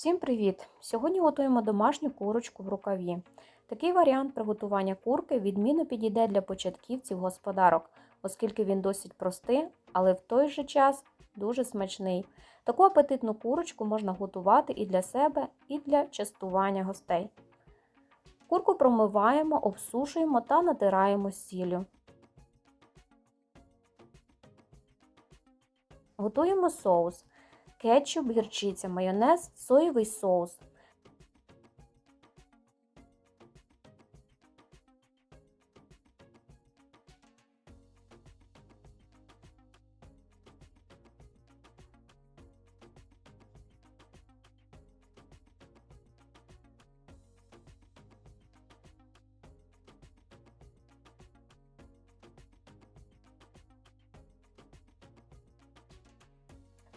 Всім привіт! Сьогодні готуємо домашню курочку в рукаві. Такий варіант приготування курки відмінно підійде для початківців господарок, оскільки він досить простий, але в той же час дуже смачний. Таку апетитну курочку можна готувати і для себе, і для частування гостей. Курку промиваємо, обсушуємо та натираємо сіллю. Готуємо соус кетчуп, гірчиця, майонез, соєвий соус.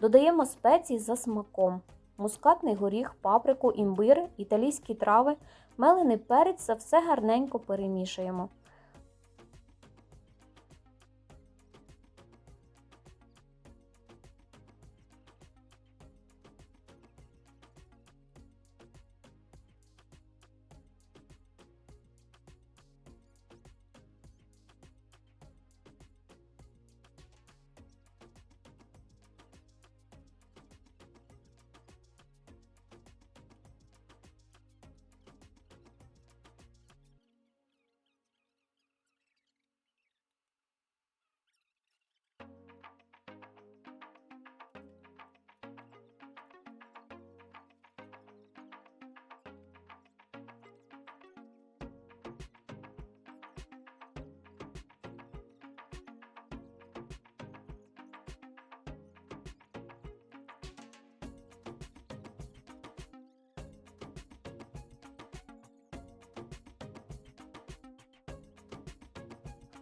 Додаємо спеції за смаком. Мускатний горіх, паприку, імбир, італійські трави, мелений перець все гарненько перемішуємо.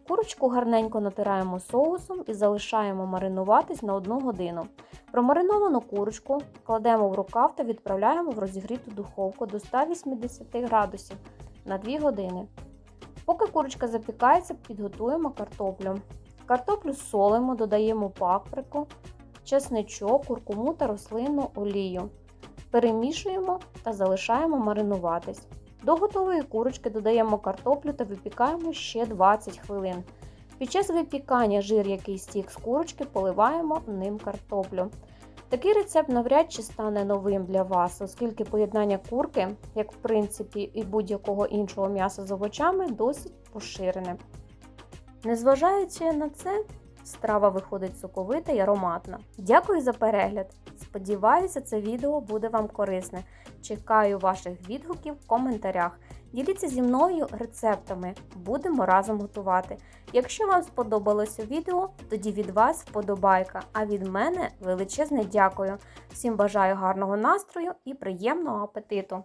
Курочку гарненько натираємо соусом і залишаємо маринуватись на 1 годину. Промариновану курочку кладемо в рукав та відправляємо в розігріту духовку до 180 градусів на 2 години. Поки курочка запікається, підготуємо картоплю. Картоплю солимо, додаємо паприку, чесничок, куркуму та рослинну олію. Перемішуємо та залишаємо маринуватись. До готової курочки додаємо картоплю та випікаємо ще 20 хвилин. Під час випікання жир, який стік з курочки, поливаємо ним картоплю. Такий рецепт навряд чи стане новим для вас, оскільки поєднання курки, як в принципі і будь-якого іншого м'яса з овочами, досить поширене. Незважаючи на це, страва виходить соковита й ароматна. Дякую за перегляд! Сподіваюся, це відео буде вам корисне. Чекаю ваших відгуків в коментарях. Діліться зі мною рецептами, будемо разом готувати. Якщо вам сподобалося відео, тоді від вас вподобайка, а від мене величезне дякую. Всім бажаю гарного настрою і приємного апетиту!